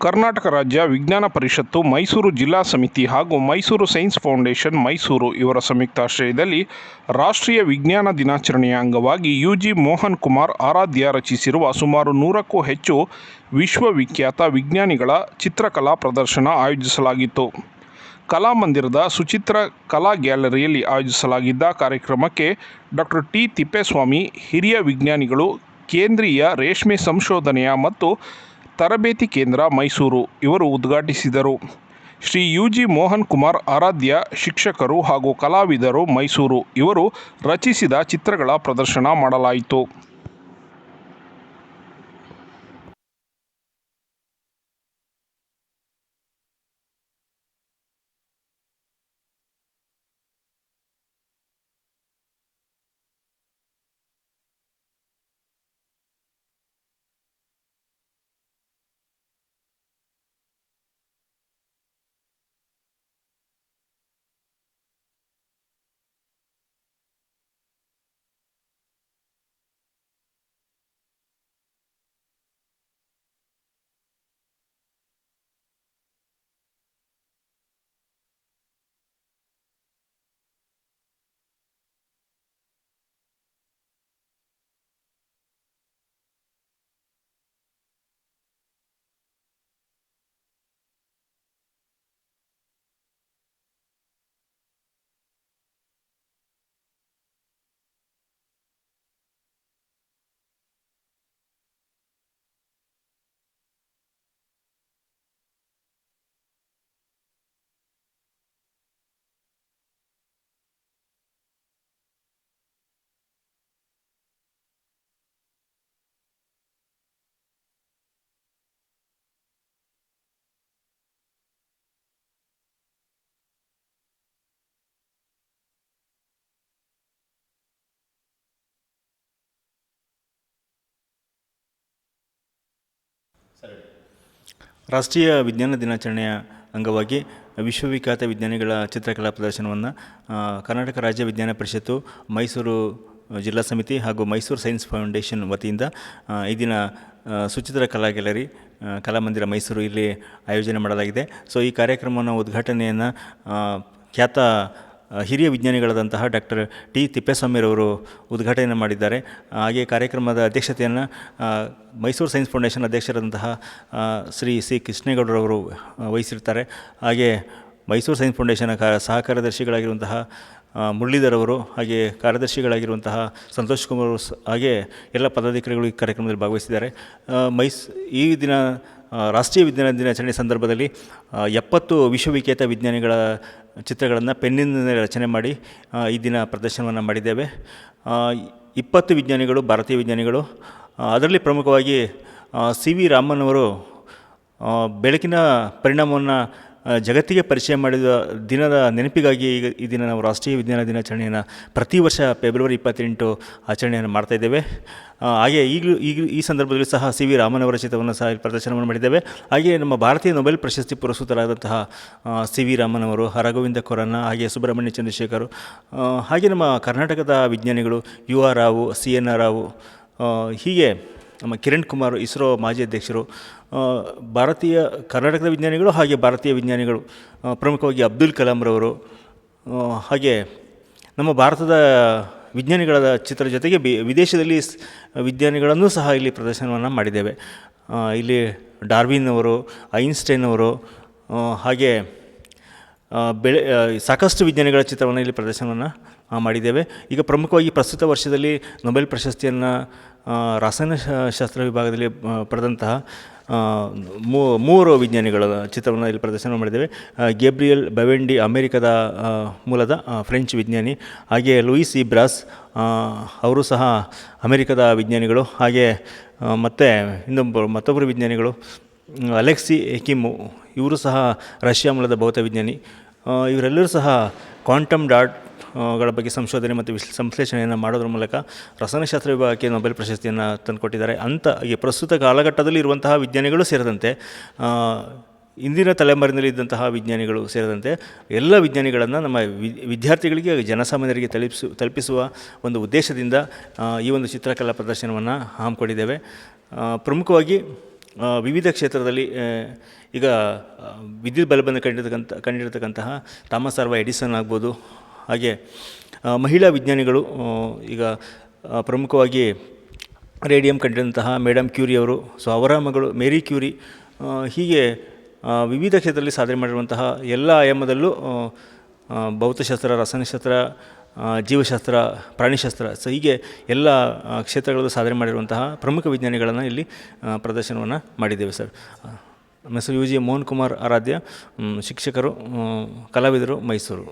ಕರ್ನಾಟಕ ರಾಜ್ಯ ವಿಜ್ಞಾನ ಪರಿಷತ್ತು ಮೈಸೂರು ಜಿಲ್ಲಾ ಸಮಿತಿ ಹಾಗೂ ಮೈಸೂರು ಸೈನ್ಸ್ ಫೌಂಡೇಶನ್ ಮೈಸೂರು ಇವರ ಸಂಯುಕ್ತಾಶ್ರಯದಲ್ಲಿ ರಾಷ್ಟ್ರೀಯ ವಿಜ್ಞಾನ ದಿನಾಚರಣೆಯ ಅಂಗವಾಗಿ ಯು ಜಿ ಮೋಹನ್ ಕುಮಾರ್ ಆರಾಧ್ಯ ರಚಿಸಿರುವ ಸುಮಾರು ನೂರಕ್ಕೂ ಹೆಚ್ಚು ವಿಶ್ವವಿಖ್ಯಾತ ವಿಜ್ಞಾನಿಗಳ ಚಿತ್ರಕಲಾ ಪ್ರದರ್ಶನ ಆಯೋಜಿಸಲಾಗಿತ್ತು. ಕಲಾಮಂದಿರದ ಸುಚಿತ್ರ ಕಲಾ ಗ್ಯಾಲರಿಯಲ್ಲಿ ಆಯೋಜಿಸಲಾಗಿದ್ದ ಕಾರ್ಯಕ್ರಮಕ್ಕೆ ಡಾಕ್ಟರ್ ಟಿ ತಿಪ್ಪೇಸ್ವಾಮಿ ಹಿರಿಯ ವಿಜ್ಞಾನಿಗಳು, ಕೇಂದ್ರೀಯ ರೇಷ್ಮೆ ಸಂಶೋಧನೆಯ ಮತ್ತು ತರಬೇತಿ ಕೇಂದ್ರ ಮೈಸೂರು ಇವರು ಉದ್ಘಾಟಿಸಿದರು. ಶ್ರೀ ಯು ಜಿ ಮೋಹನ್ ಕುಮಾರ್ ಆರಾಧ್ಯ ಶಿಕ್ಷಕರು ಹಾಗೂ ಕಲಾವಿದರು ಮೈಸೂರು ಇವರು ರಚಿಸಿದ ಚಿತ್ರಗಳ ಪ್ರದರ್ಶನ ಮಾಡಲಾಯಿತು. ರಾಷ್ಟ್ರೀಯ ವಿಜ್ಞಾನ ದಿನಾಚರಣೆಯ ಅಂಗವಾಗಿ ವಿಶ್ವವಿಖ್ಯಾತ ವಿಜ್ಞಾನಿಗಳ ಚಿತ್ರಕಲಾ ಪ್ರದರ್ಶನವನ್ನು ಕರ್ನಾಟಕ ರಾಜ್ಯ ವಿಜ್ಞಾನ ಪರಿಷತ್ತು, ಮೈಸೂರು ಜಿಲ್ಲಾ ಸಮಿತಿ ಹಾಗೂ ಮೈಸೂರು ಸೈನ್ಸ್ ಫೌಂಡೇಶನ್ ವತಿಯಿಂದ ಈ ದಿನ ಸುಚಿತ್ರ ಕಲಾ ಗ್ಯಾಲರಿ ಕಲಾಮಂದಿರ ಮೈಸೂರು ಇಲ್ಲಿ ಆಯೋಜನೆ ಮಾಡಲಾಗಿದೆ. ಸೊ, ಈ ಕಾರ್ಯಕ್ರಮವನ್ನು ಉದ್ಘಾಟನೆಯನ್ನು ಖ್ಯಾತ ಹಿರಿಯ ವಿಜ್ಞಾನಿಗಳಾದಂತಹ ಡಾಕ್ಟರ್ ಟಿ ತಿಪ್ಪೇಸ್ವಾಮಿರವರು ಉದ್ಘಾಟನೆ ಮಾಡಿದ್ದಾರೆ. ಹಾಗೆ ಕಾರ್ಯಕ್ರಮದ ಅಧ್ಯಕ್ಷತೆಯನ್ನು ಮೈಸೂರು ಸೈನ್ಸ್ ಫೌಂಡೇಶನ್ ಅಧ್ಯಕ್ಷರಾದಂತಹ ಶ್ರೀ ಸಿ ಕೃಷ್ಣೇಗೌಡರವರು ವಹಿಸಿರ್ತಾರೆ. ಹಾಗೆ ಮೈಸೂರು ಸೈನ್ಸ್ ಫೌಂಡೇಶನ್ ಕ ಸಹ ಕಾರ್ಯದರ್ಶಿಗಳಾಗಿರುವಂತಹ ಹಾಗೆ ಕಾರ್ಯದರ್ಶಿಗಳಾಗಿರುವಂತಹ ಸಂತೋಷ್ ಕುಮಾರ್ ಹಾಗೆ ಎಲ್ಲ ಪದಾಧಿಕಾರಿಗಳು ಈ ಕಾರ್ಯಕ್ರಮದಲ್ಲಿ ಭಾಗವಹಿಸಿದ್ದಾರೆ. ಮೈಸ್, ಈ ದಿನ ರಾಷ್ಟ್ರೀಯ ವಿಜ್ಞಾನ ದಿನಾಚರಣೆ ಸಂದರ್ಭದಲ್ಲಿ ಎಪ್ಪತ್ತು ವಿಶ್ವವಿಖ್ಯಾತ ವಿಜ್ಞಾನಿಗಳ ಚಿತ್ರಗಳನ್ನು ಪೆನ್ನಿಂದ ರಚನೆ ಮಾಡಿ ಈ ದಿನ ಪ್ರದರ್ಶನವನ್ನು ಮಾಡಿದ್ದೇವೆ. ಇಪ್ಪತ್ತು ವಿಜ್ಞಾನಿಗಳು, ಭಾರತೀಯ ವಿಜ್ಞಾನಿಗಳು ಅದರಲ್ಲಿ ಪ್ರಮುಖವಾಗಿ ಸಿ ವಿ ರಾಮನ್ ಅವರು ಬೆಳಕಿನ ಪರಿಣಾಮವನ್ನು ಜಗತ್ತಿಗೆ ಪರಿಚಯ ಮಾಡಿದ ದಿನದ ನೆನಪಿಗಾಗಿ ಈಗ ಈ ದಿನ ನಾವು ರಾಷ್ಟ್ರೀಯ ವಿಜ್ಞಾನ ದಿನಾಚರಣೆಯನ್ನು ಪ್ರತಿ ವರ್ಷ ಫೆಬ್ರವರಿ ಇಪ್ಪತ್ತೆಂಟು ಆಚರಣೆಯನ್ನು ಮಾಡ್ತಾ ಇದ್ದೇವೆ. ಹಾಗೆ ಈಗಲೂ ಈಗ ಈ ಸಂದರ್ಭದಲ್ಲಿ ಸಹ ಸಿ ವಿ ರಾಮನ್ ಅವರ ಚಿತ್ರವನ್ನು ಸಹ ಪ್ರದರ್ಶನವನ್ನು ಮಾಡಿದ್ದೇವೆ. ಹಾಗೆ ನಮ್ಮ ಭಾರತೀಯ ನೊಬೆಲ್ ಪ್ರಶಸ್ತಿ ಪುರಸ್ಕೃತರಾದಂತಹ ಸಿ ವಿ ರಾಮನ್ ಅವರು ಹರಗೋವಿಂದ ಕೊರನ್ನ ಹಾಗೆ ಸುಬ್ರಹ್ಮಣ್ಯ ಚಂದ್ರಶೇಖರ್ ಹಾಗೆ ನಮ್ಮ ಕರ್ನಾಟಕದ ವಿಜ್ಞಾನಿಗಳು U R Rao, C N R Rao ಹೀಗೆ ನಮ್ಮ ಕಿರಣ್ ಕುಮಾರ್ ಇಸ್ರೋ ಮಾಜಿ ಅಧ್ಯಕ್ಷರು ಭಾರತೀಯ ಕರ್ನಾಟಕದ ವಿಜ್ಞಾನಿಗಳು ಹಾಗೆ ಭಾರತೀಯ ವಿಜ್ಞಾನಿಗಳು ಪ್ರಮುಖವಾಗಿ ಅಬ್ದುಲ್ ಕಲಾಂರವರು ಹಾಗೆ ನಮ್ಮ ಭಾರತದ ವಿಜ್ಞಾನಿಗಳ ಚಿತ್ರ ಜೊತೆಗೆ ಬಿ, ವಿದೇಶದಲ್ಲಿ ವಿಜ್ಞಾನಿಗಳನ್ನು ಸಹ ಇಲ್ಲಿ ಪ್ರದರ್ಶನವನ್ನು ಮಾಡಿದ್ದೇವೆ. ಇಲ್ಲಿ ಡಾರ್ವಿನ್ ಅವರು, ಐನ್ಸ್ಟೈನ್ ಅವರು ಹಾಗೆ ಬೆಳೆ ಸಾಕಷ್ಟು ವಿಜ್ಞಾನಿಗಳ ಚಿತ್ರವನ್ನು ಇಲ್ಲಿ ಪ್ರದರ್ಶನವನ್ನು ಮಾಡಿದ್ದೇವೆ. ಈಗ ಪ್ರಮುಖವಾಗಿ ಪ್ರಸ್ತುತ ವರ್ಷದಲ್ಲಿ ನೊಬೆಲ್ ಪ್ರಶಸ್ತಿಯನ್ನು ರಾಸಾಯನಶಾಸ್ತ್ರ ವಿಭಾಗದಲ್ಲಿ ಆ, ಪಡೆದಂತಹ ಆ, ಮೂವರು ವಿಜ್ಞಾನಿಗಳ ಚಿತ್ರವನ್ನು ಇಲ್ಲಿ ಪ್ರದರ್ಶನ ಮಾಡಿದ್ದೇವೆ. ಗೇಬ್ರಿಯಲ್ ಬವೆಂಡಿ ಅಮೆರಿಕದ ಮೂಲದ ಫ್ರೆಂಚ್ ವಿಜ್ಞಾನಿ. ಹಾಗೆ ಲೂಯಿಸ್ ಇಬ್ರಾಸ್ ಬ್ರಾಸ್ ಅವರು ಸಹ ಅಮೆರಿಕದ ವಿಜ್ಞಾನಿಗಳು. ಹಾಗೆ ಮತ್ತು ಇನ್ನೊಬ್ಬರು ಮತ್ತೊಬ್ಬರು ವಿಜ್ಞಾನಿಗಳು ಅಲೆಕ್ಸಿ ಎಕಿಮು ಇವರು ಸಹ ರಷ್ಯಾ ಮೂಲದ ಭೌತ ವಿಜ್ಞಾನಿ ಇವರೆಲ್ಲರೂ ಸಹ ಕ್ವಾಂಟಮ್ ಡಾಟ್ ಗಳ ಬಗ್ಗೆ ಸಂಶೋಧನೆ ಮತ್ತು ವಿಶ್ಲ, ಸಂಶ್ಲೇಷಣೆಯನ್ನು ಮಾಡೋದ್ರ ಮೂಲಕ ರಸಾಯನಶಾಸ್ತ್ರ ವಿಭಾಗಕ್ಕೆ ನೊಬೆಲ್ ಪ್ರಶಸ್ತಿಯನ್ನು ತಂದುಕೊಟ್ಟಿದ್ದಾರೆ. ಅಂತ ಈ ಪ್ರಸ್ತುತ ಕಾಲಘಟ್ಟದಲ್ಲಿ ಇರುವಂತಹ ವಿಜ್ಞಾನಿಗಳು ಸೇರಿದಂತೆ ಇಂದಿನ ತಲೆಮಾರಿನಲ್ಲಿ ಇದ್ದಂತಹ ವಿಜ್ಞಾನಿಗಳು ಸೇರಿದಂತೆ ಎಲ್ಲ ವಿಜ್ಞಾನಿಗಳನ್ನು ನಮ್ಮ ವಿದ್ಯಾರ್ಥಿಗಳಿಗೆ, ಜನಸಾಮಾನ್ಯರಿಗೆ ತಲುಪಿಸು, ತಲುಪಿಸುವ ಒಂದು ಉದ್ದೇಶದಿಂದ ಈ ಒಂದು ಚಿತ್ರಕಲಾ ಪ್ರದರ್ಶನವನ್ನು ಹಮ್ಮಿಕೊಂಡಿದ್ದೇವೆ. ಪ್ರಮುಖವಾಗಿ ವಿವಿಧ ಕ್ಷೇತ್ರದಲ್ಲಿ ಈಗ ವಿದ್ಯುತ್ ಬಲ್ಬನ್ನು ಕಂಡಿರ್ತಕ್ಕಂಥ ಕಂಡಿರ್ತಕ್ಕಂತಹ ಥಾಮಸ್ ಸರ್ವ ಎಡಿಸನ್ ಆಗ್ಬೋದು ಹಾಗೆ ಮಹಿಳಾ ವಿಜ್ಞಾನಿಗಳು ಈಗ ಪ್ರಮುಖವಾಗಿ ರೇಡಿಯಂ ಕಂಡಿದಂತಹ ಮೇಡಮ್ ಕ್ಯೂರಿ ಅವರು, ಸೊ ಅವರ ಮಗಳು ಮೇರಿ ಕ್ಯೂರಿ ಹೀಗೆ ವಿವಿಧ ಕ್ಷೇತ್ರದಲ್ಲಿ ಸಾಧನೆ ಮಾಡಿರುವಂತಹ ಎಲ್ಲ ಆಯಾಮದಲ್ಲೂ ಭೌತಶಾಸ್ತ್ರ, ರಸಾಯನಶಾಸ್ತ್ರ ಜೀವಶಾಸ್ತ್ರ, ಪ್ರಾಣಿಶಾಸ್ತ್ರ, ಸೊ ಹೀಗೆ ಎಲ್ಲ ಕ್ಷೇತ್ರಗಳಲ್ಲೂ ಸಾಧನೆ ಮಾಡಿರುವಂತಹ ಪ್ರಮುಖ ವಿಜ್ಞಾನಿಗಳನ್ನು ಇಲ್ಲಿ ಪ್ರದರ್ಶನವನ್ನು ಮಾಡಿದ್ದೇವೆ ಸರ್. ನಮ್ಮ ಹೆಸರು ಯು ಜಿ ಮೋಹನ್ ಕುಮಾರ್ ಆರಾಧ್ಯ ಶಿಕ್ಷಕರು ಕಲಾವಿದರು ಮೈಸೂರು.